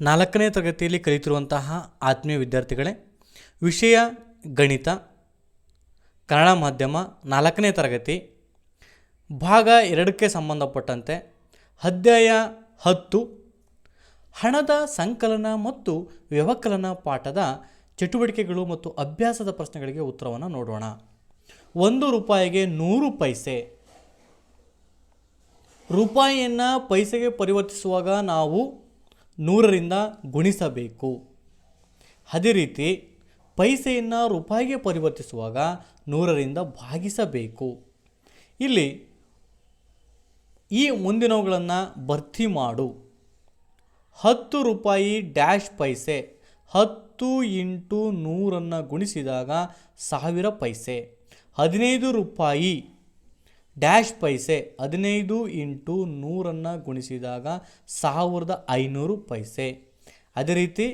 ನಾಲ್ಕನೇ ತರಗತಿಯಲ್ಲಿ ಕಲಿತಿರುವಂತಹ ಆತ್ಮೀಯ ವಿದ್ಯಾರ್ಥಿಗಳೇ, ವಿಷಯ, ಗಣಿತ, ಕನ್ನಡ ಮಾಧ್ಯಮ ನಾಲ್ಕನೇ ತರಗತಿ, ಭಾಗ ಎರಡಕ್ಕೆ ಸಂಬಂಧಪಟ್ಟಂತೆ ಅಧ್ಯಾಯ ಹತ್ತು, ಹಣದ ಸಂಕಲನ ಮತ್ತು ವ್ಯವಕಲನ ಪಾಠದ ಚಟುವಟಿಕೆಗಳು ಮತ್ತು ಅಭ್ಯಾಸದ ಪ್ರಶ್ನೆಗಳಿಗೆ ಉತ್ತರವನ್ನು ನೋಡೋಣ. ಒಂದು ರೂಪಾಯಿಗೆ ನೂರು ಪೈಸೆ. ರೂಪಾಯಿಯನ್ನು ಪೈಸೆಗೆ ಪರಿವರ್ತಿಸುವಾಗ ನಾವು ನೂರರಿಂದ ಗುಣಿಸಬೇಕು. ಅದೇ ರೀತಿ ಪೈಸೆಯನ್ನು ರೂಪಾಯಿಗೆ ಪರಿವರ್ತಿಸುವಾಗ ನೂರರಿಂದ ಭಾಗಿಸಬೇಕು. ಇಲ್ಲಿ ಈ ಮುಂದಿನವುಗಳನ್ನು ಭರ್ತಿ ಮಾಡು. ಹತ್ತು ರೂಪಾಯಿ ಡ್ಯಾಶ್ ಪೈಸೆ, ಹತ್ತು ಇಂಟು ನೂರನ್ನು ಗುಣಿಸಿದಾಗ ಸಾವಿರ ಪೈಸೆ, ಹದಿನೈದು ರೂಪಾಯಿ ಡ್ಯಾಶ್ ಪೈಸೆ ಹದಿನೈದು ಇಂಟು ನೂರನ್ನು ಗುಣಿಸಿದಾಗ ಸಾವಿರದ ಐನೂರು ಪೈಸೆ. ಅದೇ ರೀತಿ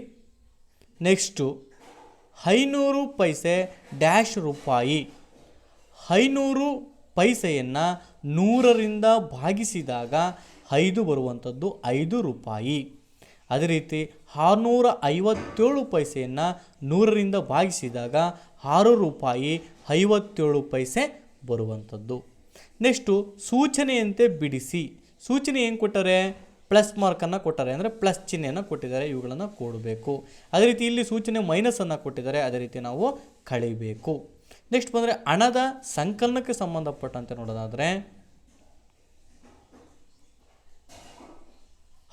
ನೆಕ್ಸ್ಟು, ಐನೂರು ಪೈಸೆ ಡ್ಯಾಶ್ ರೂಪಾಯಿ. ಐನೂರು ಪೈಸೆಯನ್ನು ನೂರರಿಂದ ಭಾಗಿಸಿದಾಗ ಐದು ಬರುವಂಥದ್ದು ಐದು ರೂಪಾಯಿ. ಅದೇ ರೀತಿ ಆರುನೂರ ಐವತ್ತೇಳು ಪೈಸೆಯನ್ನು ನೂರರಿಂದ ಭಾಗಿಸಿದಾಗ ಆರು ರೂಪಾಯಿ ಐವತ್ತೇಳು ಪೈಸೆ ಬರುವಂಥದ್ದು. ನೆಕ್ಸ್ಟು ಸೂಚನೆಯಂತೆ ಬಿಡಿಸಿ. ಸೂಚನೆ ಏನು ಕೊಟ್ಟರೆ? ಪ್ಲಸ್ ಮಾರ್ಕನ್ನು ಕೊಟ್ಟಾರೆ. ಅಂದರೆ ಪ್ಲಸ್ ಚಿಹ್ನೆಯನ್ನು ಕೊಟ್ಟಿದ್ದಾರೆ, ಇವುಗಳನ್ನು ಕೊಡಬೇಕು. ಅದೇ ರೀತಿ ಇಲ್ಲಿ ಸೂಚನೆ ಮೈನಸನ್ನು ಕೊಟ್ಟಿದ್ದಾರೆ, ಅದೇ ರೀತಿ ನಾವು ಕಳಿಬೇಕು. ನೆಕ್ಸ್ಟ್ ಬಂದರೆ ಹಣದ ಸಂಕಲನಕ್ಕೆ ಸಂಬಂಧಪಟ್ಟಂತೆ ನೋಡೋದಾದರೆ,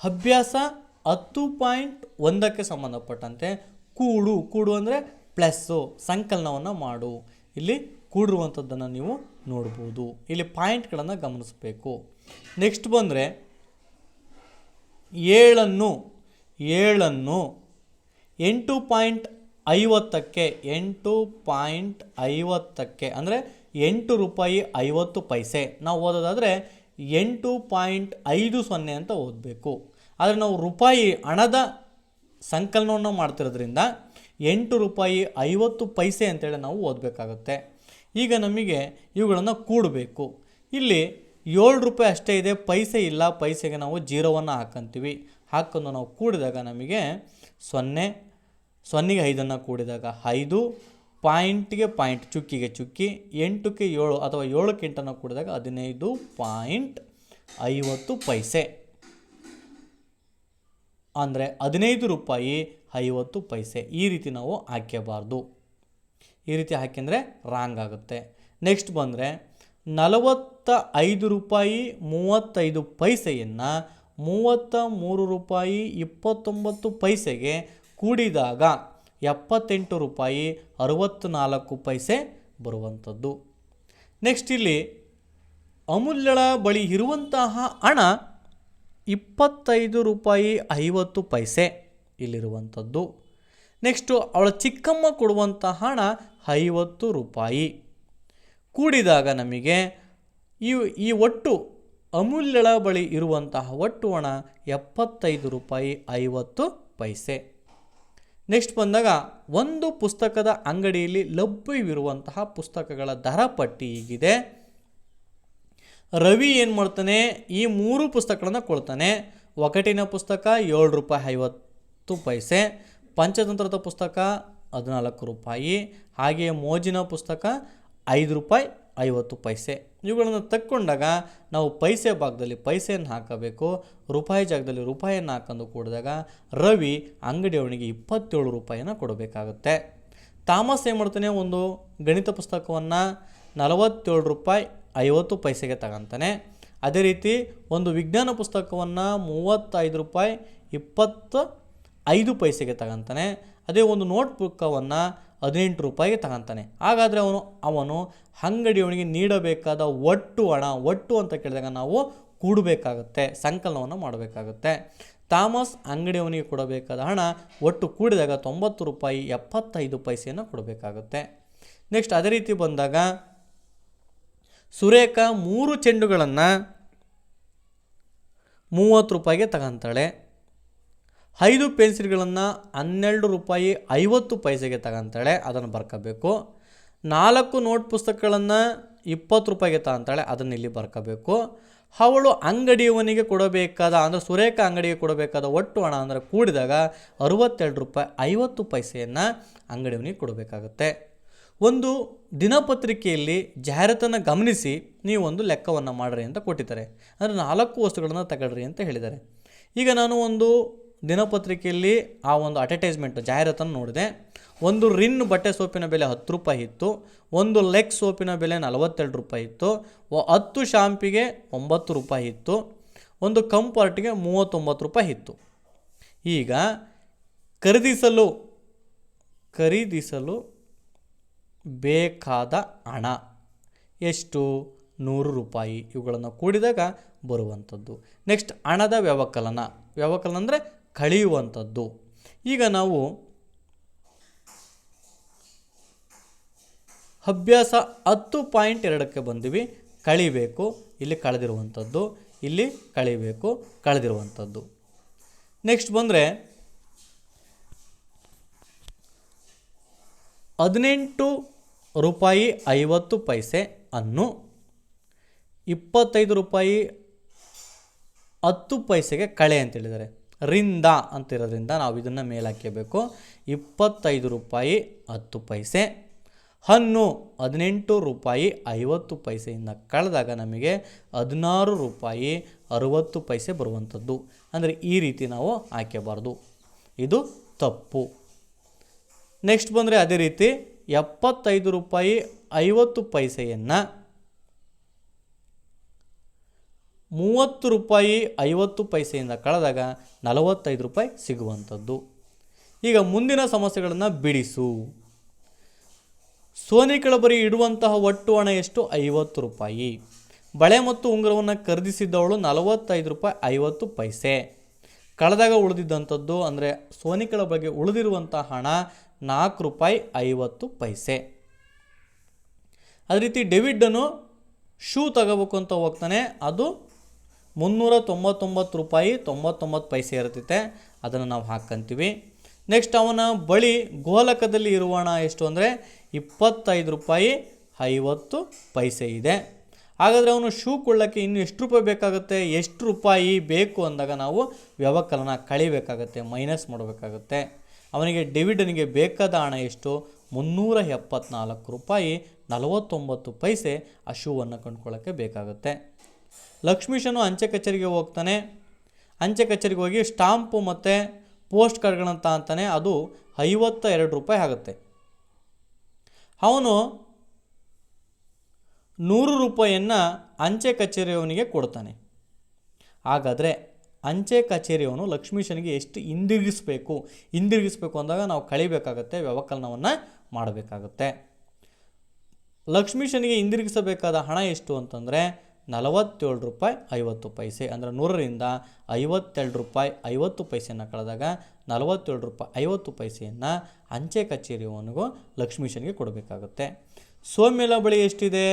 ಅಭ್ಯಾಸ ಹತ್ತು ಪಾಯಿಂಟ್ ಒಂದಕ್ಕೆ ಸಂಬಂಧಪಟ್ಟಂತೆ. ಕೂಡು ಕೂಡು ಅಂದರೆ ಪ್ಲಸ್ಸು ಸಂಕಲನವನ್ನು ಮಾಡು. ಇಲ್ಲಿ ಕೂಡಿರುವಂಥದ್ದನ್ನು ನೀವು ನೋಡ್ಬೋದು. ಇಲ್ಲಿ ಪಾಯಿಂಟ್ಗಳನ್ನು ಗಮನಿಸಬೇಕು. ನೆಕ್ಸ್ಟ್ ಬಂದರೆ, ಏಳನ್ನು ಏಳನ್ನು ಎಂಟು ಪಾಯಿಂಟ್ ಐವತ್ತಕ್ಕೆ, ಎಂಟು ಪಾಯಿಂಟ್ ಐವತ್ತಕ್ಕೆ, ಅಂದರೆ ಎಂಟು ರೂಪಾಯಿ ಐವತ್ತು ಪೈಸೆ. ನಾವು ಓದೋದಾದರೆ ಎಂಟು ಪಾಯಿಂಟ್ ಐದು ಸೊನ್ನೆ ಅಂತ ಓದಬೇಕು. ಆದರೆ ನಾವು ರೂಪಾಯಿ ಹಣದ ಸಂಕಲನವನ್ನು ಮಾಡ್ತಿರೋದ್ರಿಂದ ಎಂಟು ರೂಪಾಯಿ ಐವತ್ತು ಪೈಸೆ ಅಂತೇಳಿ ನಾವು ಓದಬೇಕಾಗತ್ತೆ. ಈಗ ನಮಗೆ ಇವುಗಳನ್ನು ಕೂಡಬೇಕು. ಇಲ್ಲಿ ಏಳು ರೂಪಾಯಿ ಅಷ್ಟೇ ಇದೆ, ಪೈಸೆ ಇಲ್ಲ, ಪೈಸೆಗೆ ನಾವು ಜೀರೋವನ್ನು ಹಾಕಂತೀವಿ. ಹಾಕೊಂಡು ನಾವು ಕೂಡಿದಾಗ ನಮಗೆ ಸೊನ್ನೆ, ಸೊನ್ನೆಗೆ ಐದನ್ನು ಕೂಡಿದಾಗ ಐದು, ಪಾಯಿಂಟ್ಗೆ ಪಾಯಿಂಟ್, ಚುಕ್ಕಿಗೆ ಚುಕ್ಕಿ, ಎಂಟಕ್ಕೆ ಏಳು ಅಥವಾ ಏಳಕ್ಕೆ ಎಂಟನ್ನು ಕೂಡಿದಾಗ ಹದಿನೈದು ಪಾಯಿಂಟ್ ಐವತ್ತು ಪೈಸೆ. ಅಂದರೆ ಹದಿನೈದು ರೂಪಾಯಿ ಐವತ್ತು ಪೈಸೆ ಈ ರೀತಿ ನಾವು ಹಾಕ್ಯಬಾರ್ದು. ಈ ರೀತಿ ಹಾಕಿದರೆ ರಾಂಗ್ ಆಗುತ್ತೆ. ನೆಕ್ಸ್ಟ್ ಬಂದರೆ ನಲವತ್ತ ಐದು ರೂಪಾಯಿ ಮೂವತ್ತೈದು ಪೈಸೆಯನ್ನು ಮೂವತ್ತ ಮೂರು ರೂಪಾಯಿ ಇಪ್ಪತ್ತೊಂಬತ್ತು ಪೈಸೆಗೆ ಕೂಡಿದಾಗ ಎಪ್ಪತ್ತೆಂಟು ರೂಪಾಯಿ ಅರವತ್ತು ನಾಲ್ಕು ಪೈಸೆ ಬರುವಂಥದ್ದು. ನೆಕ್ಸ್ಟ್ ಇಲ್ಲಿ ಅಮೂಲ್ಯಳ ಬಳಿ ಇರುವಂತಹ ಹಣ ಇಪ್ಪತ್ತೈದು ರೂಪಾಯಿ ಐವತ್ತು ಪೈಸೆ ಇಲ್ಲಿರುವಂಥದ್ದು. ನೆಕ್ಸ್ಟು ಅವಳ ಚಿಕ್ಕಮ್ಮ ಕೊಡುವಂಥ ಹಣ ಐವತ್ತು ರೂಪಾಯಿ. ಕೂಡಿದಾಗ ನಮಗೆ ಈ ಈ ಒಟ್ಟು ಅಮೂಲ್ಯಳ ಬಳಿ ಇರುವಂತಹ ಒಟ್ಟು ಹಣ ಎಪ್ಪತ್ತೈದು ರೂಪಾಯಿ ಐವತ್ತು ಪೈಸೆ. ನೆಕ್ಸ್ಟ್ ಬಂದಾಗ ಒಂದು ಪುಸ್ತಕದ ಅಂಗಡಿಯಲ್ಲಿ ಲಭ್ಯವಿರುವಂತಹ ಪುಸ್ತಕಗಳ ದರ ಪಟ್ಟಿ ಹೀಗಿದೆ. ರವಿ ಏನು ಮಾಡ್ತಾನೆ, ಈ ಮೂರು ಪುಸ್ತಕಗಳನ್ನು ಕೊಡ್ತಾನೆ. ಒಕಟಿನ ಪುಸ್ತಕ ಏಳು ರೂಪಾಯಿ ಐವತ್ತು ಪೈಸೆ. ಪಂಚತಂತ್ರದ ಪುಸ್ತಕ ಹದಿನಾಲ್ಕು ರೂಪಾಯಿ, ಹಾಗೆಯೇ ಮೋಜಿನ ಪುಸ್ತಕ ಐದು ರೂಪಾಯಿ ಐವತ್ತು ಪೈಸೆ. ಇವುಗಳನ್ನು ತಕ್ಕೊಂಡಾಗ ನಾವು ಪೈಸೆ ಭಾಗದಲ್ಲಿ ಪೈಸೆಯನ್ನು ಹಾಕಬೇಕು. ರೂಪಾಯಿ ಜಾಗದಲ್ಲಿ ರೂಪಾಯಿಯನ್ನು ಹಾಕೊಂಡು ಕೂಡಿದಾಗ ರವಿ ಅಂಗಡಿಯವನಿಗೆ ಇಪ್ಪತ್ತೇಳು ರೂಪಾಯಿಯನ್ನು ಕೊಡಬೇಕಾಗುತ್ತೆ. ತಾಮಸ್ ಏನು ಮಾಡ್ತಾನೆ? ಒಂದು ಗಣಿತ ಪುಸ್ತಕವನ್ನು ನಲವತ್ತೇಳು ರೂಪಾಯಿ ಐವತ್ತು ಪೈಸೆಗೆ ತಗೊಂತಾನೆ. ಅದೇ ರೀತಿ ಒಂದು ವಿಜ್ಞಾನ ಪುಸ್ತಕವನ್ನು ಮೂವತ್ತೈದು ರೂಪಾಯಿ ಇಪ್ಪತ್ತು ಐದು ಪೈಸೆಗೆ ತಗೊಂತಾನೆ, ಅದೇ ಒಂದು ನೋಟ್ ಬುಕ್ಕವನ್ನು ಹದಿನೆಂಟು ರೂಪಾಯಿಗೆ ತಗೊಂತಾನೆ. ಹಾಗಾದರೆ ಅವನು ಅವನು ಅಂಗಡಿಯವನಿಗೆ ನೀಡಬೇಕಾದ ಒಟ್ಟು ಹಣ, ಒಟ್ಟು ಅಂತ ಕೇಳಿದಾಗ ನಾವು ಕೂಡಬೇಕಾಗುತ್ತೆ, ಸಂಕಲನವನ್ನು ಮಾಡಬೇಕಾಗುತ್ತೆ. ಥಾಮಸ್ ಅಂಗಡಿಯವನಿಗೆ ಕೊಡಬೇಕಾದ ಹಣ ಒಟ್ಟು ಕೂಡಿದಾಗ ತೊಂಬತ್ತು ರೂಪಾಯಿ ಎಪ್ಪತ್ತೈದು ಪೈಸೆಯನ್ನು ಕೊಡಬೇಕಾಗುತ್ತೆ. ನೆಕ್ಸ್ಟ್ ಅದೇ ರೀತಿ ಬಂದಾಗ ಸುರೇಖ ಮೂರು ಚೆಂಡುಗಳನ್ನು ಮೂವತ್ತು ರೂಪಾಯಿಗೆ ತಗೊಂತಾಳೆ. ಐದು ಪೆನ್ಸಿಲ್ಗಳನ್ನು ಹನ್ನೆರಡು ರೂಪಾಯಿ ಐವತ್ತು ಪೈಸೆಗೆ ತಗೊಂತಾಳೆ, ಅದನ್ನು ಬರ್ಕೋಬೇಕು. ನಾಲ್ಕು ನೋಟ್ ಪುಸ್ತಕಗಳನ್ನು ಇಪ್ಪತ್ತು ರೂಪಾಯಿಗೆ ತಗೊಂತಾಳೆ, ಅದನ್ನು ಇಲ್ಲಿ ಬರ್ಕೋಬೇಕು. ಅವಳು ಅಂಗಡಿಯವನಿಗೆ ಕೊಡಬೇಕಾದ, ಅಂದರೆ ಸುರೇಖ ಅಂಗಡಿಗೆ ಕೊಡಬೇಕಾದ ಒಟ್ಟು ಹಣ ಅಂದರೆ ಕೂಡಿದಾಗ ಅರುವತ್ತೆರಡು ರೂಪಾಯಿ ಐವತ್ತು ಪೈಸೆಯನ್ನು ಅಂಗಡಿಯವನಿಗೆ ಕೊಡಬೇಕಾಗುತ್ತೆ. ಒಂದು ದಿನಪತ್ರಿಕೆಯಲ್ಲಿ ಜಾಹೀರಾತನ್ನು ಗಮನಿಸಿ ನೀವು ಒಂದು ಲೆಕ್ಕವನ್ನು ಮಾಡ್ರಿ ಅಂತ ಕೊಟ್ಟಿದ್ದಾರೆ. ಅಂದರೆ ನಾಲ್ಕು ವಸ್ತುಗಳನ್ನು ತಗೊಳ್ರಿ ಅಂತ ಹೇಳಿದ್ದಾರೆ. ಈಗ ನಾನು ಒಂದು ದಿನಪತ್ರಿಕೆಯಲ್ಲಿ ಆ ಒಂದು ಅಡ್ವರ್ಟೈಸ್ಮೆಂಟ್ ಜಾಹೀರಾತನ್ನು ನೋಡಿದೆ. ಒಂದು ರಿನ್ ಬಟ್ಟೆ ಸೋಪಿನ ಬೆಲೆ ಹತ್ತು ರೂಪಾಯಿ ಇತ್ತು. ಒಂದು ಲೆಗ್ ಸೋಪಿನ ಬೆಲೆ ನಲವತ್ತೆರಡು ರೂಪಾಯಿ ಇತ್ತು. ಹತ್ತು ಶಾಂಪಿಗೆ ಒಂಬತ್ತು ರೂಪಾಯಿ ಇತ್ತು. ಒಂದು ಕಂಫರ್ಟ್ಗೆ ಮೂವತ್ತೊಂಬತ್ತು ರೂಪಾಯಿ ಇತ್ತು. ಈಗ ಖರೀದಿಸಲು ಖರೀದಿಸಲು ಬೇಕಾದ ಹಣ ಎಷ್ಟು? ನೂರು ರೂಪಾಯಿ. ಇವುಗಳನ್ನು ಕೂಡಿದಾಗ ಬರುವಂಥದ್ದು. ನೆಕ್ಸ್ಟ್ ಹಣದ ವ್ಯವಕಲನ. ವ್ಯವಕಲನ ಅಂದರೆ ಕಳೆಯುವಂಥದ್ದು. ಈಗ ನಾವು ಅಭ್ಯಾಸ ಹತ್ತು ಪಾಯಿಂಟ್ ಎರಡಕ್ಕೆ ಬಂದಿವಿ, ಕಳಿಬೇಕು, ಇಲ್ಲಿ ಕಳೆದಿರುವಂಥದ್ದು, ಇಲ್ಲಿ ಕಳಿಬೇಕು, ಕಳೆದಿರುವಂಥದ್ದು. ನೆಕ್ಸ್ಟ್ ಬಂದರೆ ಹದಿನೆಂಟು ರೂಪಾಯಿ ಐವತ್ತು ಪೈಸೆ ಅನ್ನು ಇಪ್ಪತ್ತೈದು ರೂಪಾಯಿ ಹತ್ತು ಪೈಸೆಗೆ ಕಳೆ ಅಂತ ಹೇಳಿದ್ದಾರೆ. ರಿಂದ ಅಂತಿರೋದ್ರಿಂದ ನಾವು ಇದನ್ನು ಮೇಲಾಕಬೇಕು ಇಪ್ಪತ್ತೈದು ರೂಪಾಯಿ ಹತ್ತು ಪೈಸೆ. ಹನ್ನು ಹದಿನೆಂಟು ರೂಪಾಯಿ ಐವತ್ತು ಪೈಸೆಯಿಂದ ಕಳೆದಾಗ ನಮಗೆ ಹದಿನಾರು ರೂಪಾಯಿ ಅರುವತ್ತು ಪೈಸೆ ಬರುವಂಥದ್ದು. ಅಂದರೆ ಈ ರೀತಿ ನಾವು ಹಾಕಬಾರ್ದು ಇದು ತಪ್ಪು. ನೆಕ್ಸ್ಟ್ ಬಂದರೆ ಅದೇ ರೀತಿ ಎಪ್ಪತ್ತೈದು ರೂಪಾಯಿ ಐವತ್ತು ಪೈಸೆಯನ್ನು ಮೂವತ್ತು ರೂಪಾಯಿ ಐವತ್ತು ಪೈಸೆಯಿಂದ ಕಳೆದಾಗ ನಲವತ್ತೈದು ರೂಪಾಯಿ ಸಿಗುವಂಥದ್ದು. ಈಗ ಮುಂದಿನ ಸಮಸ್ಯೆಗಳನ್ನು ಬಿಡಿಸು. ಸೋನಿ ಕಳಬರಿ ಇಡುವಂತಹ ಒಟ್ಟು ಹಣ ಎಷ್ಟು? ಐವತ್ತು ರೂಪಾಯಿ. ಬಳೆ ಮತ್ತು ಉಂಗುರವನ್ನು ಖರೀದಿಸಿದ್ದವಳು ನಲವತ್ತೈದು ರೂಪಾಯಿ ಐವತ್ತು ಪೈಸೆ. ಕಳೆದಾಗ ಉಳಿದಿದ್ದಂಥದ್ದು ಅಂದರೆ ಸೋನಿ ಬಗ್ಗೆ ಉಳಿದಿರುವಂಥ ಹಣ ನಾಲ್ಕು ರೂಪಾಯಿ ಐವತ್ತು ಪೈಸೆ. ಅದೇ ರೀತಿ ಡೆವಿಡ್ಡನ್ನು ಶೂ ತಗೋಬೇಕು ಅಂತ ಹೋಗ್ತಾನೆ. ಅದು ಮುನ್ನೂರ ತೊಂಬತ್ತೊಂಬತ್ತು ರೂಪಾಯಿ ತೊಂಬತ್ತೊಂಬತ್ತು ಪೈಸೆ ಇರ್ತೈತೆ ಅದನ್ನು ನಾವು ಹಾಕ್ಕಂತೀವಿ ನೆಕ್ಸ್ಟ್ ಅವನ ಬಳಿ ಗೋಲಕದಲ್ಲಿ ಇರುವ ಹಣ ಎಷ್ಟು ಅಂದರೆ ಇಪ್ಪತ್ತೈದು ರೂಪಾಯಿ ಐವತ್ತು ಪೈಸೆ ಇದೆ. ಹಾಗಾದರೆ ಅವನು ಶೂ ಕೊಳ್ಳೋಕ್ಕೆ ಇನ್ನು ಎಷ್ಟು ರೂಪಾಯಿ ಬೇಕಾಗುತ್ತೆ? ಎಷ್ಟು ರೂಪಾಯಿ ಬೇಕು ಅಂದಾಗ ನಾವು ವ್ಯವಕಲನ ಕಳಿಬೇಕಾಗತ್ತೆ, ಮೈನಸ್ ಮಾಡಬೇಕಾಗತ್ತೆ. ಅವನಿಗೆ ಡೆವಿಡನಿಗೆ ಬೇಕಾದ ಹಣ ಎಷ್ಟು? ಮುನ್ನೂರ ಎಪ್ಪತ್ನಾಲ್ಕು ರೂಪಾಯಿ ನಲವತ್ತೊಂಬತ್ತು ಪೈಸೆ ಆ ಶೂವನ್ನು ಕಂಡುಕೊಳ್ಳೋಕ್ಕೆ ಬೇಕಾಗುತ್ತೆ. ಲಕ್ಷ್ಮೀಶನು ಅಂಚೆ ಕಚೇರಿಗೆ ಹೋಗ್ತಾನೆ. ಅಂಚೆ ಕಚೇರಿಗೆ ಹೋಗಿ ಸ್ಟಾಂಪು ಮತ್ತು ಪೋಸ್ಟ್ ಕಾರ್ಡ್ಗಳಂತ ಅಂತಾನೆ ಅದು ಐವತ್ತ ಎರಡು ರೂಪಾಯಿ ಆಗುತ್ತೆ. ಅವನು ನೂರು ರೂಪಾಯಿಯನ್ನು ಅಂಚೆ ಕಚೇರಿಯವನಿಗೆ ಕೊಡ್ತಾನೆ. ಹಾಗಾದರೆ ಅಂಚೆ ಕಚೇರಿಯವನು ಲಕ್ಷ್ಮೀಶನಿಗೆ ಎಷ್ಟು ಹಿಂದಿರುಗಿಸ್ಬೇಕು? ಹಿಂದಿರುಗಿಸ್ಬೇಕು ಅಂದಾಗ ನಾವು ಕಳಿಬೇಕಾಗತ್ತೆ, ವ್ಯವಕಲನವನ್ನು ಮಾಡಬೇಕಾಗತ್ತೆ. ಲಕ್ಷ್ಮೀಶನಿಗೆ ಹಿಂದಿರುಗಿಸಬೇಕಾದ ಹಣ ಎಷ್ಟು ಅಂತಂದರೆ ನಲವತ್ತೇಳು ರೂಪಾಯಿ ಐವತ್ತು ಪೈಸೆ. ಅಂದರೆ ನೂರರಿಂದ ಐವತ್ತೆರಡು ರೂಪಾಯಿ ಐವತ್ತು ಪೈಸೆಯನ್ನು ಕಳೆದಾಗ ನಲವತ್ತೇಳು ರೂಪಾಯಿ ಐವತ್ತು ಪೈಸೆಯನ್ನು ಅಂಚೆ ಕಚೇರಿಯವನಿಗೂ ಲಕ್ಷ್ಮೀಶನಿಗೆ ಕೊಡಬೇಕಾಗುತ್ತೆ. ಸೋಮ್ಯಲ ಬಳಿ ಎಷ್ಟಿದೆ?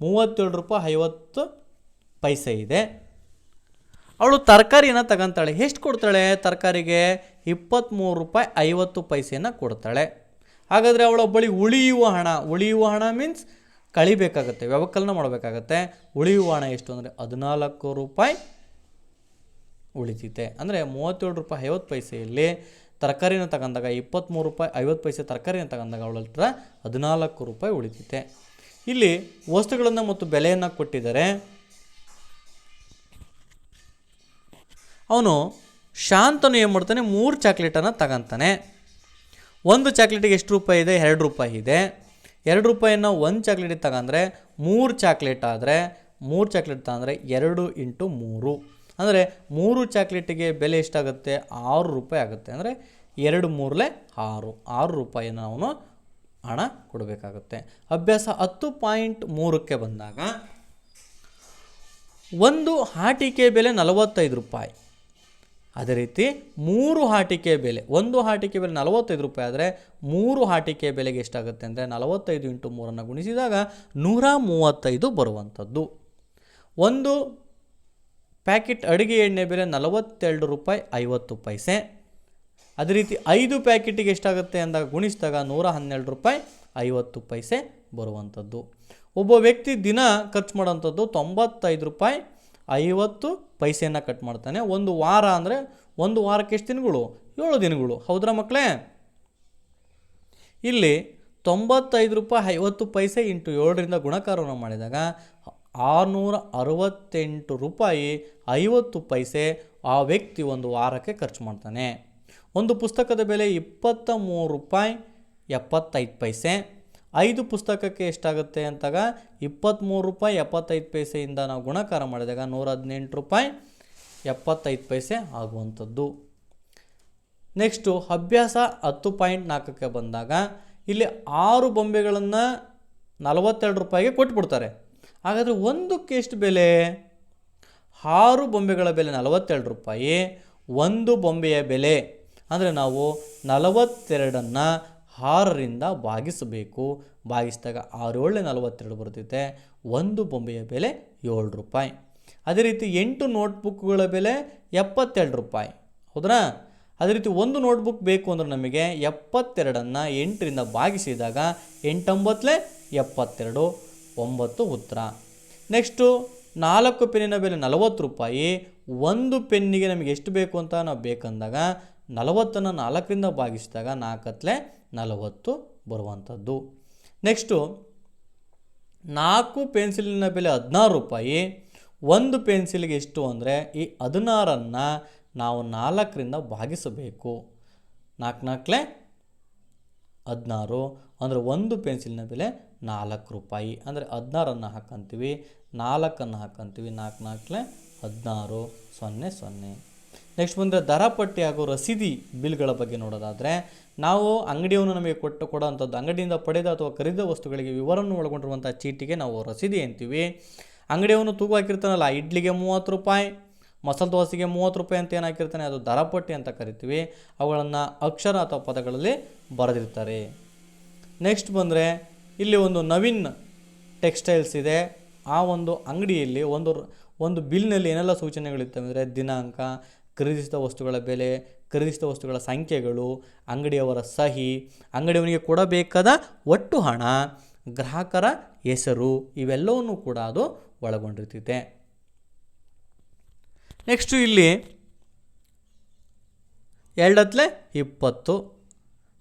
ಮೂವತ್ತೇಳು ರೂಪಾಯಿ ಐವತ್ತು ಪೈಸೆ ಇದೆ. ಅವಳು ತರಕಾರಿನ ತಗೊಂತಾಳೆ. ಎಷ್ಟು ಕೊಡ್ತಾಳೆ ತರಕಾರಿಗೆ? ಇಪ್ಪತ್ತ್ಮೂರು ರೂಪಾಯಿ ಐವತ್ತು ಪೈಸೆಯನ್ನು ಕೊಡ್ತಾಳೆ. ಹಾಗಾದರೆ ಅವಳ ಬಳಿ ಉಳಿಯುವ ಹಣ ಉಳಿಯುವ ಹಣ ಮೀನ್ಸ್ ಕಳಿಬೇಕಾಗತ್ತೆ, ವ್ಯವಕಲನ ಮಾಡಬೇಕಾಗತ್ತೆ. ಉಳಿಯುವ ಹಣ ಎಷ್ಟು ಅಂದರೆ ಹದಿನಾಲ್ಕು ರೂಪಾಯಿ ಉಳಿತೈತೆ. ಅಂದರೆ ಮೂವತ್ತೇಳು ರೂಪಾಯಿ ಐವತ್ತು ಪೈಸೆಯಲ್ಲಿ ತರಕಾರಿನ ತಗೊಂಡಾಗ ಇಪ್ಪತ್ತ್ಮೂರು ರೂಪಾಯಿ ಐವತ್ತು ಪೈಸೆ ತರಕಾರಿನ ತಗೊಂಡಾಗ ಅವಳ ಹತ್ರ ಹದಿನಾಲ್ಕು ರೂಪಾಯಿ ಉಳಿತೈತೆ. ಇಲ್ಲಿ ವಸ್ತುಗಳನ್ನು ಮತ್ತು ಬೆಲೆಯನ್ನು ಕೊಟ್ಟಿದ್ದಾರೆ. ಅವನು ಶಾಂತನು ಏನು ಮಾಡ್ತಾನೆ? ಮೂರು ಚಾಕ್ಲೇಟನ್ನು ತಗೊಂತಾನೆ. ಒಂದು ಚಾಕ್ಲೇಟಿಗೆ ಎಷ್ಟು ರೂಪಾಯಿ ಇದೆ? ಎರಡು ರೂಪಾಯಿ ಇದೆ. ಎರಡು ರೂಪಾಯಿನ ಒಂದು ಚಾಕ್ಲೇಟ್ ತಗೊಂಡ್ರೆ ಮೂರು ಚಾಕ್ಲೇಟ್ ಆದರೆ ಮೂರು ಚಾಕ್ಲೇಟ್ ತಗೊಂಡ್ರೆ ಎರಡು ಇಂಟು ಮೂರು. ಅಂದರೆ ಮೂರು ಚಾಕ್ಲೇಟಿಗೆ ಬೆಲೆ ಎಷ್ಟಾಗುತ್ತೆ? ಆರು ರೂಪಾಯಿ ಆಗುತ್ತೆ. ಅಂದರೆ ಎರಡು ಮೂರಲೆ ಆರು. ಆರು ರೂಪಾಯಿನ ಅವನು ಹಣ ಕೊಡಬೇಕಾಗುತ್ತೆ. ಅಭ್ಯಾಸ ಹತ್ತು ಪಾಯಿಂಟ್ ಮೂರಕ್ಕೆ ಬಂದಾಗ ಒಂದು ಆಟಿಕೆ ಬೆಲೆ ನಲವತ್ತೈದು ರೂಪಾಯಿ. ಅದೇ ರೀತಿ ಮೂರು ಹಾಟಿಕೆ ಬೆಲೆ, ಒಂದು ಹಾಟಿಕೆ ಬೆಲೆ ನಲವತ್ತೈದು ರೂಪಾಯಿ ಆದರೆ ಮೂರು ಹಾಟಿಕೆ ಬೆಲೆಗೆ ಎಷ್ಟಾಗುತ್ತೆ ಅಂದರೆ ನಲವತ್ತೈದು ಇಂಟು ಮೂರನ್ನು ಗುಣಿಸಿದಾಗ ನೂರ ಮೂವತ್ತೈದು ಬರುವಂಥದ್ದು. ಒಂದು ಪ್ಯಾಕೆಟ್ ಅಡುಗೆ ಎಣ್ಣೆ ಬೆಲೆ ನಲವತ್ತೆರಡು ರೂಪಾಯಿ ಐವತ್ತು ಪೈಸೆ. ಅದೇ ರೀತಿ ಐದು ಪ್ಯಾಕೆಟಿಗೆ ಎಷ್ಟಾಗುತ್ತೆ ಅಂದಾಗ ಗುಣಿಸಿದಾಗ ನೂರ ಹನ್ನೆರಡು ರೂಪಾಯಿ ಐವತ್ತು ಪೈಸೆ ಬರುವಂಥದ್ದು. ಒಬ್ಬ ವ್ಯಕ್ತಿ ದಿನ ಖರ್ಚು ಮಾಡೋವಂಥದ್ದು ತೊಂಬತ್ತೈದು ರೂಪಾಯಿ ಐವತ್ತು ಪೈಸೆಯನ್ನು ಕಟ್ ಮಾಡ್ತಾನೆ. ಒಂದು ವಾರ ಅಂದರೆ ಒಂದು ವಾರಕ್ಕೆ ಎಷ್ಟು ದಿನಗಳು? ಏಳು ದಿನಗಳು. ಹೌದ್ರ ಮಕ್ಕಳೇ ಇಲ್ಲಿ ತೊಂಬತ್ತೈದು ರೂಪಾಯಿ ಐವತ್ತು ಪೈಸೆ ಇಂಟು ಏಳರಿಂದ ಗುಣಕಾರವನ್ನು ಮಾಡಿದಾಗ ಆರುನೂರ ಅರವತ್ತೆಂಟು ರೂಪಾಯಿ ಐವತ್ತು ಪೈಸೆ ಆ ವ್ಯಕ್ತಿ ಒಂದು ವಾರಕ್ಕೆ ಖರ್ಚು ಮಾಡ್ತಾನೆ. ಒಂದು ಪುಸ್ತಕದ ಬೆಲೆ ಇಪ್ಪತ್ತ ಮೂರು ರೂಪಾಯಿ ಎಪ್ಪತ್ತೈದು ಪೈಸೆ. ಐದು ಪುಸ್ತಕಕ್ಕೆ ಎಷ್ಟಾಗುತ್ತೆ ಅಂತಾಗ ಇಪ್ಪತ್ತ್ಮೂರು ರೂಪಾಯಿ ಎಪ್ಪತ್ತೈದು ಪೈಸೆಯಿಂದ ನಾವು ಗುಣಕಾರ ಮಾಡಿದಾಗ ನೂರ ಹದಿನೆಂಟು ರೂಪಾಯಿ ಎಪ್ಪತ್ತೈದು ಪೈಸೆ ಆಗುವಂಥದ್ದು. ನೆಕ್ಸ್ಟು ಅಭ್ಯಾಸ ಹತ್ತು ಪಾಯಿಂಟ್ ನಾಲ್ಕಕ್ಕೆ ಬಂದಾಗ ಇಲ್ಲಿ ಆರು ಬೊಂಬೆಗಳನ್ನು ನಲವತ್ತೆರಡು ರೂಪಾಯಿಗೆ ಕೊಟ್ಬಿಡ್ತಾರೆ. ಹಾಗಾದರೆ ಒಂದಕ್ಕೆ ಎಷ್ಟು ಬೆಲೆ? ಆರು ಬೊಂಬೆಗಳ ಬೆಲೆ ನಲವತ್ತೆರಡು ರೂಪಾಯಿ, ಒಂದು ಬೊಂಬೆಯ ಬೆಲೆ. ಅಂದರೆ ನಾವು ನಲವತ್ತೆರಡನ್ನು ಆರರಿಂದ ಭಾಗಿಸಬೇಕು ಭಾಗಿಸಿದಾಗ ಆರು ಏಳೆ ನಲವತ್ತೆರಡು ಬರ್ತೈತೆ ಒಂದು ಬೊಂಬೆಯ ಬೆಲೆ ಏಳು ರೂಪಾಯಿ. ಅದೇ ರೀತಿ ಎಂಟು ನೋಟ್ಬುಕ್ಗಳ ಬೆಲೆ ಎಪ್ಪತ್ತೆರಡು ರೂಪಾಯಿ. ಹೌದ್ರಾ ಅದೇ ರೀತಿ ಒಂದು ನೋಟ್ಬುಕ್ ಬೇಕು ಅಂದರೆ ನಮಗೆ ಎಪ್ಪತ್ತೆರಡನ್ನು ಎಂಟರಿಂದ ಭಾಗಿಸಿದಾಗ ಎಂಟೊಂಬತ್ತಲೇ ಎಪ್ಪತ್ತೆರಡು. ಒಂಬತ್ತು ಉತ್ತರ. ನೆಕ್ಸ್ಟು, ನಾಲ್ಕು ಪೆನ್ನಿನ ಬೆಲೆ ನಲವತ್ತು ರೂಪಾಯಿ. ಒಂದು ಪೆನ್ನಿಗೆ ನಮಗೆ ಎಷ್ಟು ಬೇಕು ಅಂತ ನಾವು ಬೇಕಂದಾಗ ನಲವತ್ತನ್ನು ನಾಲ್ಕರಿಂದ ಭಾಗಿಸಿದಾಗ ನಾಲ್ಕತ್ಲೆ ನಲವತ್ತು ಬರುವಂಥದ್ದು. ನೆಕ್ಸ್ಟು ನಾಲ್ಕು ಪೆನ್ಸಿಲಿನ ಬೆಲೆ ಹದಿನಾರು ರೂಪಾಯಿ. ಒಂದು ಪೆನ್ಸಿಲ್ಗೆ ಎಷ್ಟು ಅಂದರೆ ಈ ಹದಿನಾರನ್ನು ನಾವು ನಾಲ್ಕರಿಂದ ಭಾಗಿಸಬೇಕು. ನಾಲ್ಕು ನಾಲ್ಕಲೆ ಹದಿನಾರು ಅಂದರೆ ಒಂದು ಪೆನ್ಸಿಲ್ನ ಬೆಲೆ ನಾಲ್ಕು ರೂಪಾಯಿ. ಅಂದರೆ ಹದಿನಾರನ್ನು ಹಾಕಂತೀವಿ, ನಾಲ್ಕನ್ನು ಹಾಕಂತೀವಿ, ನಾಲ್ಕು ನಾಲ್ಕಲೆ ಹದಿನಾರು, ಸೊನ್ನೆ ಸೊನ್ನೆ. ನೆಕ್ಸ್ಟ್ ಬಂದರೆ ದರ ಪಟ್ಟಿ ಹಾಗೂ ರಸೀದಿ ಬಿಲ್ಗಳ ಬಗ್ಗೆ ನೋಡೋದಾದರೆ, ನಾವು ಅಂಗಡಿಯವನು ನಮಗೆ ಕೊಟ್ಟು, ಕೊಡೋವಂಥದ್ದು ಅಂಗಡಿಯಿಂದ ಪಡೆದ ಅಥವಾ ಖರೀದಿದ ವಸ್ತುಗಳಿಗೆ ವಿವರವನ್ನು ಒಳಗೊಂಡಿರುವಂಥ ಚೀಟಿಗೆ ನಾವು ರಸೀದಿ ಅಂತೀವಿ. ಅಂಗಡಿಯವನು ತೂಗು ಹಾಕಿರ್ತಾನಲ್ಲ, ಇಡ್ಲಿಗೆ ಮೂವತ್ತು ರೂಪಾಯಿ, ಮಸಾಲೆ ದೋಸೆಗೆ ಮೂವತ್ತು ರೂಪಾಯಿ ಅಂತ ಏನು ಹಾಕಿರ್ತಾನೆ, ಅದು ದರ ಪಟ್ಟಿ ಅಂತ ಕರಿತೀವಿ. ಅವುಗಳನ್ನು ಅಕ್ಷರ ಅಥವಾ ಪದಗಳಲ್ಲಿ ಬರೆದಿರ್ತಾರೆ. ನೆಕ್ಸ್ಟ್ ಬಂದರೆ, ಇಲ್ಲಿ ಒಂದು ನವೀನ್ ಟೆಕ್ಸ್ಟೈಲ್ಸ್ ಇದೆ. ಆ ಒಂದು ಅಂಗಡಿಯಲ್ಲಿ ಒಂದು ಒಂದು ಬಿಲ್ನಲ್ಲಿ ಏನೆಲ್ಲ ಸೂಚನೆಗಳಿರ್ತವೆ ಅಂದರೆ ದಿನಾಂಕ ಖರೀದಿಸಿದ ವಸ್ತುಗಳ ಬೆಲೆ, ಖರೀದಿಸಿದ ವಸ್ತುಗಳ ಸಂಖ್ಯೆಗಳು, ಅಂಗಡಿಯವರ ಸಹಿ, ಅಂಗಡಿಯವನಿಗೆ ಕೊಡಬೇಕಾದ ಒಟ್ಟು ಹಣ, ಗ್ರಾಹಕರ ಹೆಸರು ಇವೆಲ್ಲವನ್ನೂ ಕೂಡ ಅದು ಒಳಗೊಂಡಿರ್ತೈತೆ. ನೆಕ್ಸ್ಟು ಇಲ್ಲಿ ಎರಡತ್ಲೆ ಇಪ್ಪತ್ತು,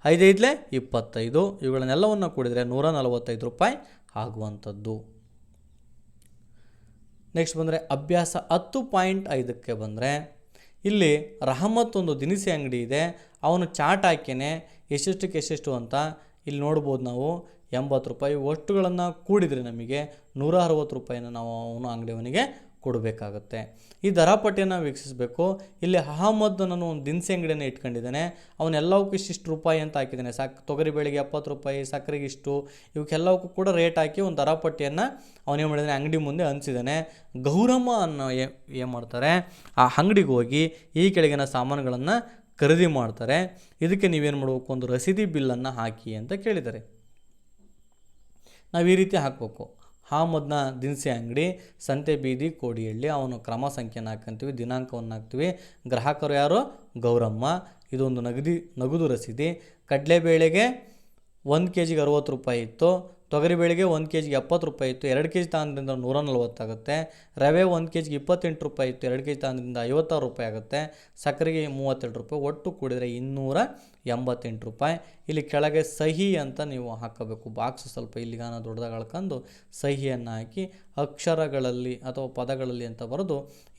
ಐದೈದಲೆ ಇಪ್ಪತ್ತೈದು, ಇವುಗಳನ್ನೆಲ್ಲವನ್ನು ಕೂಡಿದರೆ ನೂರ ನಲವತ್ತೈದು ರೂಪಾಯಿ ಆಗುವಂಥದ್ದು. ನೆಕ್ಸ್ಟ್ ಬಂದರೆ ಅಭ್ಯಾಸ ಹತ್ತು ಪಾಯಿಂಟ್ ಐದಕ್ಕೆ ಬಂದರೆ ಇಲ್ಲಿ ರಹಮತ್ ಒಂದು ದಿನಸಿ ಅಂಗಡಿ ಇದೆ. ಅವನು ಚಾಟ್ ಹಾಕ್ಯೇನೆ. ಎಷ್ಟೆಷ್ಟಕ್ಕೆ ಎಷ್ಟೆಷ್ಟು ಅಂತ ಇಲ್ಲಿ ನೋಡ್ಬೋದು ನಾವು. ಎಂಬತ್ತು ರೂಪಾಯಿ ವಸ್ತುಗಳನ್ನು ಕೂಡಿದರೆ ನಮಗೆ ನೂರ ಅರವತ್ತು ರೂಪಾಯಿನ ನಾವು ಅವನು ಅಂಗಡಿಯವನಿಗೆ ಕೊಡಬೇಕಾಗುತ್ತೆ. ಈ ದರಪಟ್ಟಿಯನ್ನು ವೀಕ್ಷಿಸಬೇಕು. ಇಲ್ಲಿ ಅಹಮದ್ ನಾನು ಒಂದು ದಿನಸಿ ಅಂಗಡಿಯನ್ನು ಇಟ್ಕೊಂಡಿದ್ದಾನೆ. ಅವನ್ನೆಲ್ಲವಕ್ಕೂ ಇಷ್ಟಿಷ್ಟು ರೂಪಾಯಿ ಅಂತ ಹಾಕಿದ್ದಾನೆ. ಸಾಕ್ ತೊಗರಿ ಬೆಳೆಗೆ ಎಪ್ಪತ್ತು ರೂಪಾಯಿ, ಸಕ್ಕರೆಗೆ ಇಷ್ಟು. ಇವಕ್ಕೆಲ್ಲವಕ್ಕೂ ಕೂಡ ರೇಟ್ ಹಾಕಿ ಒಂದು ದರಪಟ್ಟಿಯನ್ನು ಅವನೇನು ಮಾಡಿದ್ದಾನೆ ಅಂಗಡಿ ಮುಂದೆ ಹಂಚಿದ್ದಾನೆ ಗೌರಮ್ಮ ಅನ್ನೋ ಏನು ಮಾಡ್ತಾರೆ? ಆ ಅಂಗಡಿಗೆ ಹೋಗಿ ಈ ಕೆಳಗಿನ ಸಾಮಾನುಗಳನ್ನು ಖರೀದಿ ಮಾಡ್ತಾರೆ. ಇದಕ್ಕೆ ನೀವೇನು ಮಾಡಬೇಕು? ಒಂದು ರಸೀದಿ ಬಿಲ್ಲನ್ನು ಹಾಕಿ ಅಂತ ಕೇಳಿದ್ದಾರೆ. ನಾವು ಈ ರೀತಿ ಹಾಕಬೇಕು. ಹಾಮದ್ನ ದಿನಸಿ ಅಂಗಡಿ, ಸಂತೆ ಬೀದಿ, ಕೋಡಿಹಳ್ಳಿ, ಅವನು ಕ್ರಮ ಸಂಖ್ಯೆನ ಹಾಕ್ಕೊಂತೀವಿ ದಿನಾಂಕವನ್ನು ಹಾಕ್ತೀವಿ. ಗ್ರಾಹಕರು ಯಾರು? ಗೌರಮ್ಮ. ಇದೊಂದು ನಗದಿ, ನಗದು ರಸೀದಿ. ಕಡಲೆಬೇಳೆಗೆ ಒಂದು ಕೆ ಜಿಗೆ ಅರುವತ್ತು ರೂಪಾಯಿ ಇತ್ತು. ತೊಗರಿಬೇಳೆಗೆ ಒಂದು ಕೆ ಜಿಗೆ ಎಪ್ಪತ್ತು ರೂಪಾಯಿ ಇತ್ತು, ಎರಡು ಕೆ ಜಿ ತಗೊಂಡ್ರಿಂದ ನೂರ ನಲ್ವತ್ತಾಗುತ್ತೆ ರವೆ ಒಂದು ಕೆ ಜಿಗೆ ಇಪ್ಪತ್ತೆಂಟು ರೂಪಾಯಿ ಇತ್ತು, ಎರಡು ಕೆ ಜಿ ತಗೊಂಡ್ರಿಂದ ಐವತ್ತಾರು ರೂಪಾಯಿ ಆಗುತ್ತೆ. ಸಕ್ಕರೆಗೆ ಮೂವತ್ತೆರಡು ರೂಪಾಯಿ, ಒಟ್ಟು ಕೂಡಿದರೆ ಇನ್ನೂರ ಎಂಬತ್ತೆಂಟು ರೂಪಾಯಿ. ಇಲ್ಲಿ ಕೆಳಗೆ ಸಹಿ ಅಂತ ನೀವು ಹಾಕಬೇಕು. ಬಾಕ್ಸ್ ಸ್ವಲ್ಪ ಇಲ್ಲಿಗಾನ ದೊಡ್ಡದಾಗಿ ಅಳ್ಕೊಂಡು ಸಹಿಯನ್ನು ಹಾಕಿ ಅಕ್ಷರಗಳಲ್ಲಿ ಅಥವಾ ಪದಗಳಲ್ಲಿ ಅಂತ ಬರೆದು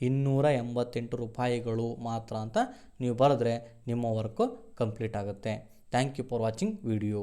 ಇನ್ನೂರ ಎಂಬತ್ತೆಂಟು ರೂಪಾಯಿಗಳು ಮಾತ್ರ ಅಂತ ನೀವು ಬರೆದ್ರೆ ನಿಮ್ಮ ವರ್ಕು ಕಂಪ್ಲೀಟ್ ಆಗುತ್ತೆ. Thank you for watching video